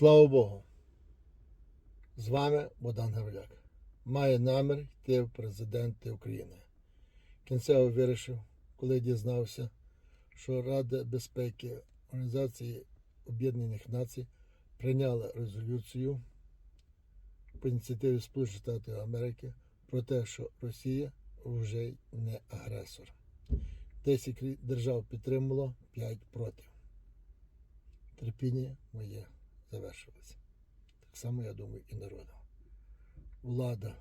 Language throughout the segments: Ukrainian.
Слава Богу. З вами Богдан Гавриляк. Має намір йти в президенти України. Кінцево вирішив, коли дізнався, що Рада безпеки Організації Об'єднаних Націй прийняла резолюцію по ініціативі Сполучених Штатів Америки про те, що Росія вже не агресор. 10 держав підтримало, 5 проти. Терпіння моє завершилося. Так само, я думаю, і народу. Влада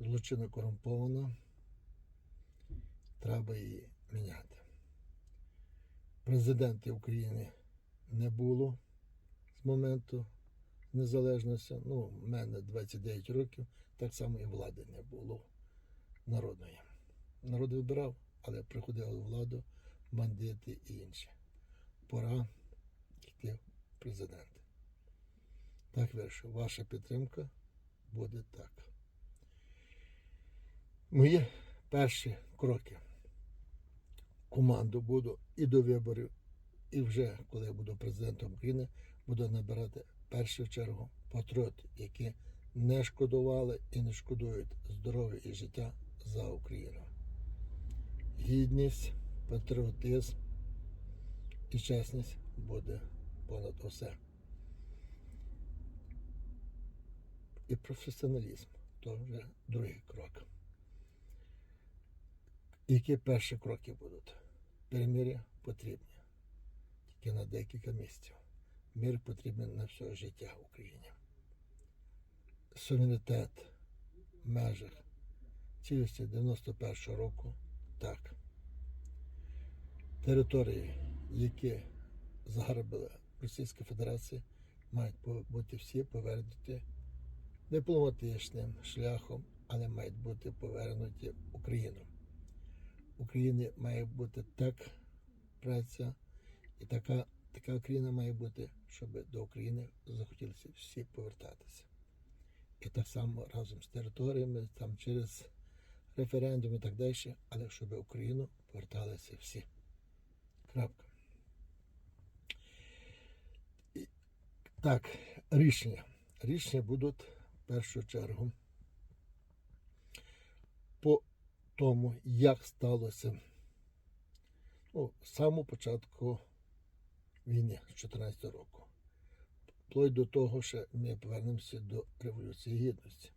злочинно корумпована, треба її міняти. Президента України не було з моменту незалежності. Ну, в мене 29 років, так само і влади не було народної. Народ вибирав, але приходили владу бандити і інші. Пора президенти. Так вирішив, ваша підтримка буде так. Мої перші кроки. Команду буду і до виборів, і вже коли я буду президентом України, буду набирати в першу чергу патріотів, які не шкодували і не шкодують здоров'я і життя за Україну. Гідність, патріотизм і чесність буде понад усе. І професіоналізм то вже другий крок. Які перші кроки будуть? Перемир'я потрібні. Тільки на декілька місяців. Мир потрібен на все життя в Україні. Суверенітет в межах цілості 91 року так. Території, які загарбила Російська Федерація, мають бути всі повернуті дипломатичним шляхом, але мають бути повернуті Україну. Україні має бути так праця, і така, така Україна має бути, щоб до України захотілося всі повертатися. І так само разом з територіями, там через референдум і так далі, але щоб Україну поверталися всі. Крапка. Так, рішення. Рішення будуть в першу чергу по тому, як сталося ну, з самого початку війни з 14 року. Вплоть до того, що ми повернемося до Революції Гідності.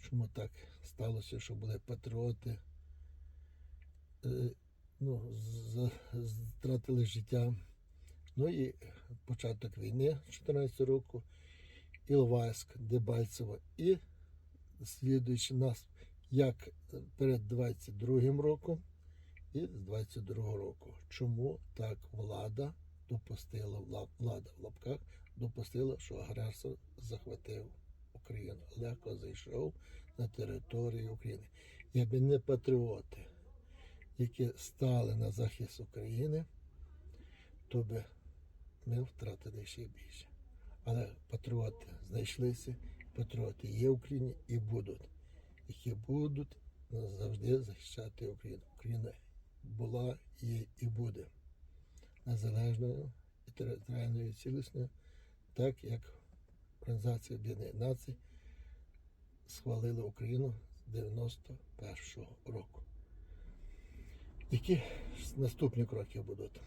Чому так сталося, що були патріоти, е, ну, втратили життя. Ну і початок війни 14 року, Іловайськ, Дебальцево і слідуючи нас як перед 22 роком і з 22 року. Чому так влада допустила влада в лапках допустила, що агресор захватив Україну, легко зайшов на територію України. Якби не патріоти, які стали на захист України, то би ми втратили ще більше. Але патріоти знайшлися, патріоти є в Україні і будуть, які будуть завжди захищати Україну. Україна була, є і буде незалежною і територіальною цілісною, так як Організація Об'єднаних Націй схвалила Україну з 91-го року. Які наступні кроки будуть?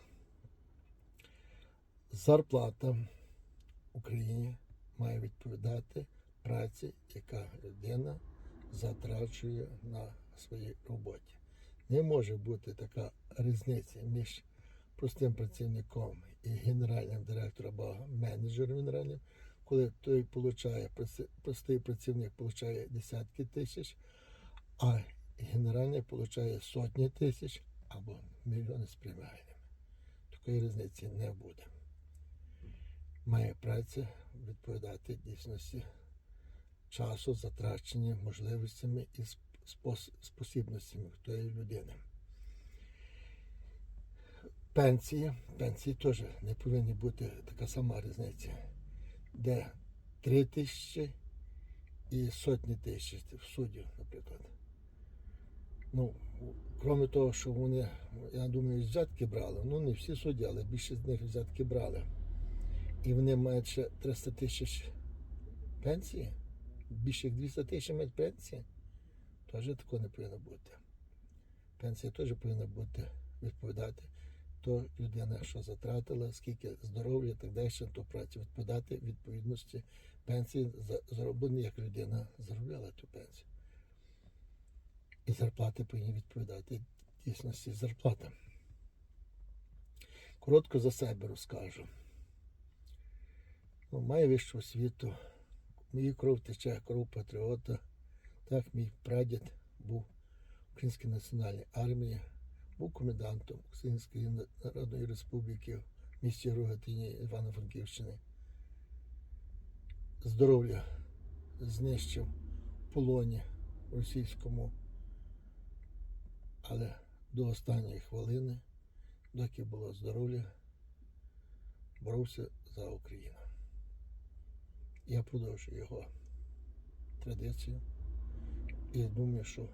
Зарплата в Україні має відповідати праці, яка людина затрачує на своїй роботі. Не може бути така різниця між простим працівником і генеральним директором або менеджером генеральним, коли той получає, простий працівник получає десятки тисяч, а генеральний получає сотні тисяч або мільйони з преміальними. Такої різниці не буде. Має праця відповідати дійсності часу, затрачені можливостями і сп- спосібностями тої людини. Пенсії. Пенсії теж не повинні бути така сама різниця, де 3 тисячі і сотні тисяч в суді, наприклад. Ну, крім того, що вони, я думаю, взятки брали. Ну, не всі судді, але більшість з них взятки брали. І вони мають ще 300 тисяч пенсії. Більше як 200 тисяч мають пенсії. Теж такого не повинно бути. Пенсія теж повинна бути відповідати. То людина, що затратила, скільки здоров'я і так далі, то праці відповідати відповідності пенсії за зароблені, як людина заробляла ту пенсію. І зарплати повинні відповідати дійсності зарплатам. Коротко за себе розкажу. Ну, маю вищу освіту. Мій кров тече кров патріота. Так, мій прадід був в Українській національній армії, був комендантом Української Народної Республіки в місті Рогатині Івано-Франківщини. Здоров'я знищив в полоні російському, але до останньої хвилини, доки було здоров'я, боровся за Україну. Я продовжую його традицію. І думаю, що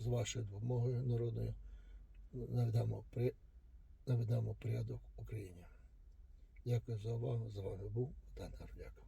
з вашою допомогою народною наведемо, при... наведемо порядок в Україні. Дякую за увагу. З вами був Богдан Гардяк.